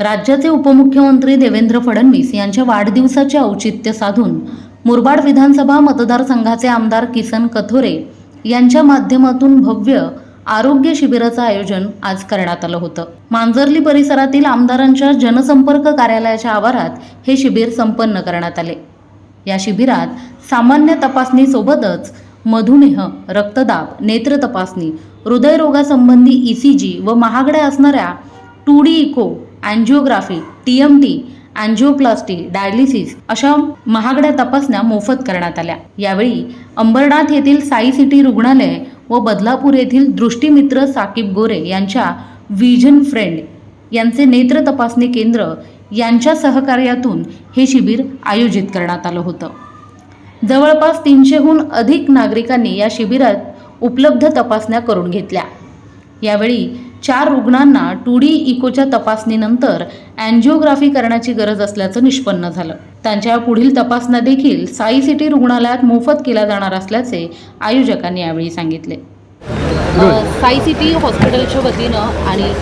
राज्याचे उपमुख्यमंत्री देवेंद्र फडणवीस यांच्या वाढदिवसाचे औचित्य साधून मुरबाड विधानसभा मतदारसंघाचे आमदार किसन कथोरे यांच्या माध्यमातून भव्य आरोग्य शिबिराचं आयोजन आज करण्यात आलं होतं. मांजर्ली परिसरातील आमदारांच्या जनसंपर्क कार्यालयाच्या आवारात हे शिबिर संपन्न करण्यात आले. या शिबिरात सामान्य तपासणीसोबतच मधुमेह रक्तदाब नेत्र तपासणी हृदयरोगासंबंधी ई सी जी व महागड्या असणाऱ्या two D echo angiography T M T angioplasty dialysis अशा महागड्या तपासण्या मोफत करण्यात आल्या. यावेळी अंबरनाथ येथील साई सिटी रुग्णालय व बदलापूर येथील दृष्टीमित्र साकीब गोरे यांच्या व्हिजन फ्रेंड यांचे नेत्र तपासणी केंद्र यांच्या सहकार्यातून हे शिबिर आयोजित करण्यात आलं होतं. जवळपास तीनशेहून अधिक नागरिकांनी या शिबिरात उपलब्ध तपासण्या करून घेतल्या. यावेळी चार रुग्णांना टू डी इकोच्या तपासणीनंतर अँजिओग्राफी करण्याची गरज असल्याचं निष्पन्न झालं. त्यांच्या पुढील तपासण्या देखील साई सिटी रुग्णालयात मोफत केल्या जाणार असल्याचे आयोजकांनी यावेळी सांगितले. साई सिटी हॉस्पिटलच्या वतीनं आणि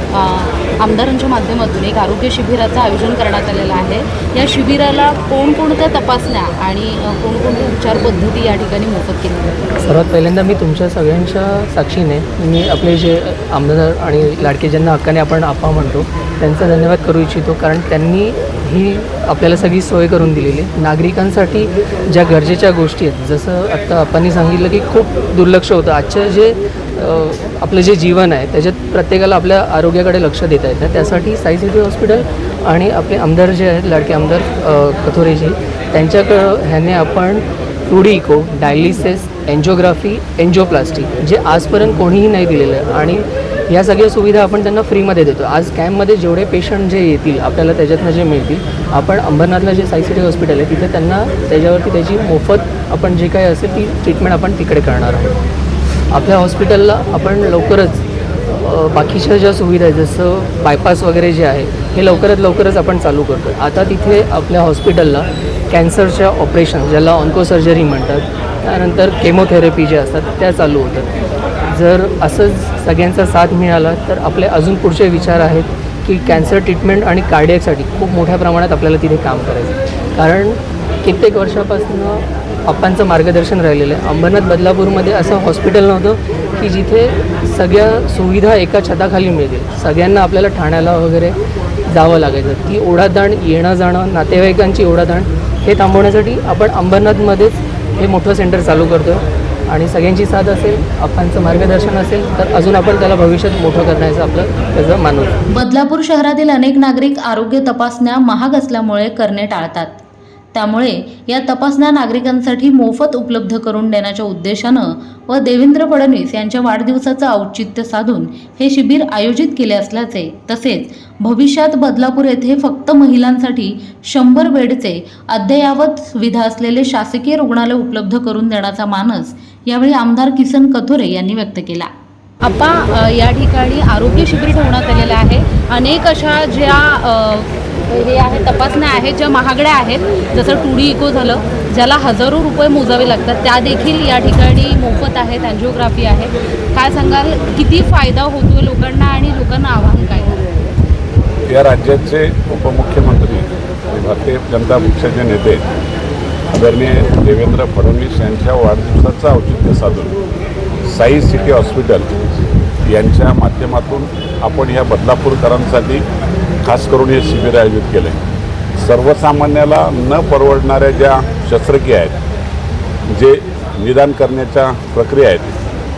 आमदारांच्या माध्यमातून एक आरोग्य शिबिराचं आयोजन करण्यात आलेलं आहे. या शिबिराला कोणकोणत्या तपासण्या आणि कोणकोणत्या उपचार पद्धती या ठिकाणी मोफत केल्या जातात? सर्वात पहिल्यांदा मी तुमच्या सगळ्यांच्या साक्षीने मी आपले जे आमदार आणि लाडके ज्यांना हक्काने आपण आपा म्हणतो त्यांचा धन्यवाद करू इच्छितो. कारण त्यांनी ही आपल्याला सगळी सोय करून दिलेली. नागरिकांसाठी ज्या गरजेच्या गोष्टी आहेत जसं आत्ता आपण सांगितलं की खूप दुर्लक्ष होतं. आजच्या जे आपलं जे जीवन आहे त्याच्यात प्रत्येकाला आपल्या आरोग्याकडे लक्ष देता येतं. त्यासाठी साई सिटी हॉस्पिटल आणि आपले आमदार जे आहेत लाडके आमदार कथोरेजी त्यांच्याकडं ह्याने आपण two D echo dialysis angiography angioplasty जे आजपर्यंत कोणीही नाही दिलेलं आहे आणि या सगळ्या सुविधा आपण त्यांना फ्रीमध्ये देतो. आज कॅम्पमध्ये जेवढे पेशंट जे येतील आपल्याला त्याच्यातनं जे मिळतील आपण अंबरनाथला जे साई सिटी हॉस्पिटल आहे तिथे त्यांना त्याच्यावरती त्याची मोफत आपण जे काही असेल ती ट्रीटमेंट आपण तिकडे करणार आहोत. आपल्या हॉस्पिटलला आपण लवकरच बाकीच्या ज्या सुविधा आहेत जसं बायपास वगैरे जे आहे हे लवकरात लवकरच आपण चालू करतो आता तिथे आपल्या हॉस्पिटलला कॅन्सरच्या ऑपरेशन ज्याला ऑन्कोसर्जरी म्हणतात त्यानंतर केमोथेरपी जे असतात त्या चालू होतात. जर असंच सगळ्यांचा साथ मिळाला तर आपले अजून पुढचे विचार आहेत की कॅन्सर ट्रीटमेंट आणि कार्डियकसाठी खूप मोठ्या प्रमाणात आपल्याला तिथे काम करायचं कारण कित्येक वर्षापासून आप्पांचं मार्गदर्शन राहिलेलं आहे. अंबरनाथ बदलापूरमध्ये असं हॉस्पिटल नव्हतं की जिथे सगळ्या सुविधा एका छताखाली मिळतील. सगळ्यांना आपल्याला ठाण्याला वगैरे जावं लागायचं. ती ओढाताण येणं जाणं नातेवाईकांची ओढाताण हे थांबवण्यासाठी आपण अंबरनाथमध्येच हे मोठं सेंटर चालू करतो आणि सगळ्यांची साथ असेल अप्पांचं मार्गदर्शन असेल तर अजून आपण त्याला भविष्यात मोठं करण्याचं आपलं त्याचं मानू. बदलापूर शहरातील अनेक नागरिक आरोग्य तपासण्या महाग असल्यामुळे करणे टाळतात. त्यामुळे या तपासण्या नागरिकांसाठी मोफत उपलब्ध करून देण्याच्या उद्देशानं व देवेंद्र फडणवीस यांच्या वाढदिवसाचं औचित्य साधून हे शिबिर आयोजित केले असल्याचे तसेच भविष्यात बदलापूर येथे फक्त महिलांसाठी शंभर बेडचे अद्ययावत सुविधा असलेले शासकीय रुग्णालय उपलब्ध करून देण्याचा मानस यावेळी आमदार किसन कथोरे यांनी व्यक्त केला. आपा या ठिकाणी आरोग्य शिबिर ठेवण्यात आलेलं आहे. अनेक अशा ज्या हे आहे तपासण्या आहेत ज्या महागड्या आहेत. जसं टू डी इको झालं ज्याला हजारो रुपये मोजावे लागतात. त्या देखील या ठिकाणी मोफत आहेत अँजिओग्राफी आहे. काय सांगाल किती फायदा होतोय लोकांना आणि लोकांना आव्हान काय? या राज्याचे उपमुख्यमंत्री भारतीय जनता पक्षाचे नेते आदरणीय देवेंद्र फडणवीस यांच्या वाढदिवसाचं औचित्य साधून साई सिटी हॉस्पिटल यांच्या माध्यमातून आपण ह्या बदलापूरकरांसाठी खास करून हे शिबिर आयोजित केलं. आहे सर्वसामान्याला न परवडणाऱ्या ज्या शस्त्रक्रिया आहेत जे निदान करण्याच्या प्रक्रिया आहेत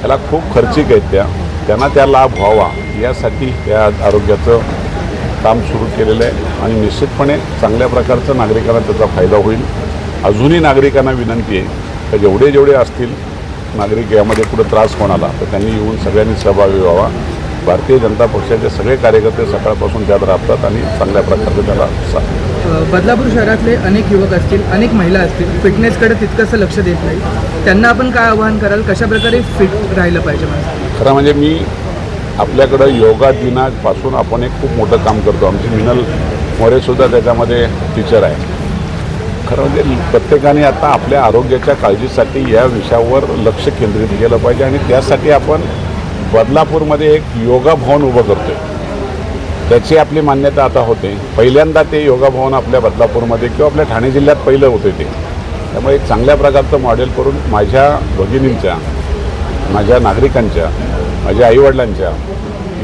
त्याला खूप खर्चिक आहेत त्या. त्यांना त्या लाभ व्हावा यासाठी या आरोग्याचं काम सुरू केलेलं आहे आणि निश्चितपणे चांगल्या प्रकारचं नागरिकांना त्याचा फायदा होईल. अजूनही नागरिकांना विनंती आहे तर जेवढे जेवढे असतील नागरिक यामध्ये कुठं त्रास कोणाला तर त्यांनी येऊन सगळ्यांनी सहभागी व्हावा. भारतीय जनता पक्षाचे सगळे कार्यकर्ते सकाळपासून त्यात राबतात आणि चांगल्या प्रकारचं त्याला सा बदलापूर शहरातले अनेक युवक असतील अनेक महिला असतील फिटनेसकडे तितकंसं लक्ष देत नाही त्यांना आपण काय आवाहन कराल? कशा प्रकारे फिट राहिलं पाहिजे खरं म्हणजे मी आपल्याकडं योगा दिनापासून आपण एक खूप मोठं काम करतो. आमची मिनल मोरेसुद्धा त्याच्यामध्ये टीचर आहे. खरं म्हणजे प्रत्येकाने आता आपल्या आरोग्याच्या काळजीसाठी या विषयावर लक्ष केंद्रित केलं पाहिजे आणि त्यासाठी आपण बदलापूरमध्ये एक योगा भवन उभं करतोय. त्याची आपली मान्यता आता होते. पहिल्यांदा ते योगा भवन आपल्या बदलापूरमध्ये किंवा आपल्या ठाणे जिल्ह्यात पहिलं होते ते. त्यामुळे एक चांगल्या प्रकारचं मॉडेल करून माझ्या भगिनींच्या माझ्या नागरिकांच्या माझ्या आईवडिलांच्या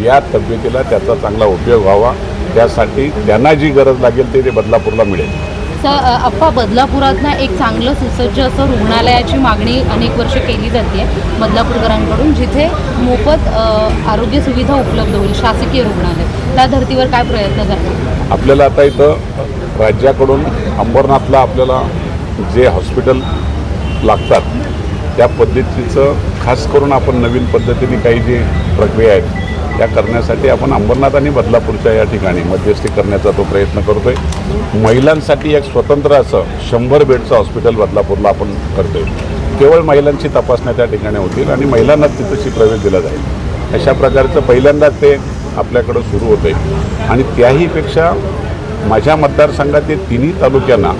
या तब्येतीला त्याचा चांगला उपयोग व्हावा. त्यासाठी त्यांना जी गरज लागेल ते ते बदलापूरला मिळेल. स अप्पा बदलापुरातनं एक चांगलं सुसज्ज असं रुग्णालयाची मागणी अनेक वर्ष केली जाते बदलापूरकरांकडून जिथे मोफत आरोग्य सुविधा उपलब्ध होईल शासकीय रुग्णालय. त्या धर्तीवर काय प्रयत्न झाले आपल्याला आता इथं राज्याकडून अंबरनाथला आपल्याला जे हॉस्पिटल लागतात त्या पद्धतीचं खास करून आपण नवीन पद्धतीने काही जे प्रक्रिया आहेत त्या करण्यासाठी आपण अंबरनाथ आणि बदलापूरच्या या ठिकाणी मध्यस्थी करण्याचा तो प्रयत्न करतो आहे महिलांसाठी एक स्वतंत्र असं शंभर बेडचं हॉस्पिटल बदलापूरला आपण करतो आहे केवळ महिलांची तपासण्या त्या ठिकाणी होतील आणि महिलांनाच तिथंशी प्रवेश दिला जाईल. अशा प्रकारचं पहिल्यांदाच ते आपल्याकडं सुरू होतं आहे आणि त्याहीपेक्षा माझ्या मतदारसंघातील तिन्ही तालुक्यांना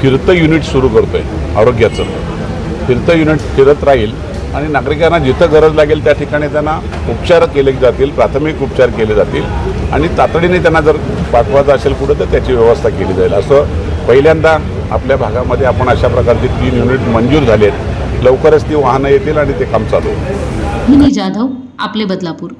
फिरतं युनिट सुरू करतो आहे आरोग्याचं. फिरतं युनिट फिरत राहील आणि नागरिकांना जिथं गरज लागेल त्या ठिकाणी त्यांना उपचार केले जातील प्राथमिक उपचार केले जातील. आणि तातडीने त्यांना जर पाठवायचं असेल कुठं तर त्याची व्यवस्था केली जाईल. असं पहिल्यांदा आपल्या भागामध्ये आपण अशा प्रकारची तीन युनिट मंजूर झाली आहेत लवकरच ती वाहनं येतील आणि ते काम चालू होईल. मिनी जाधव आपले बदलापूर.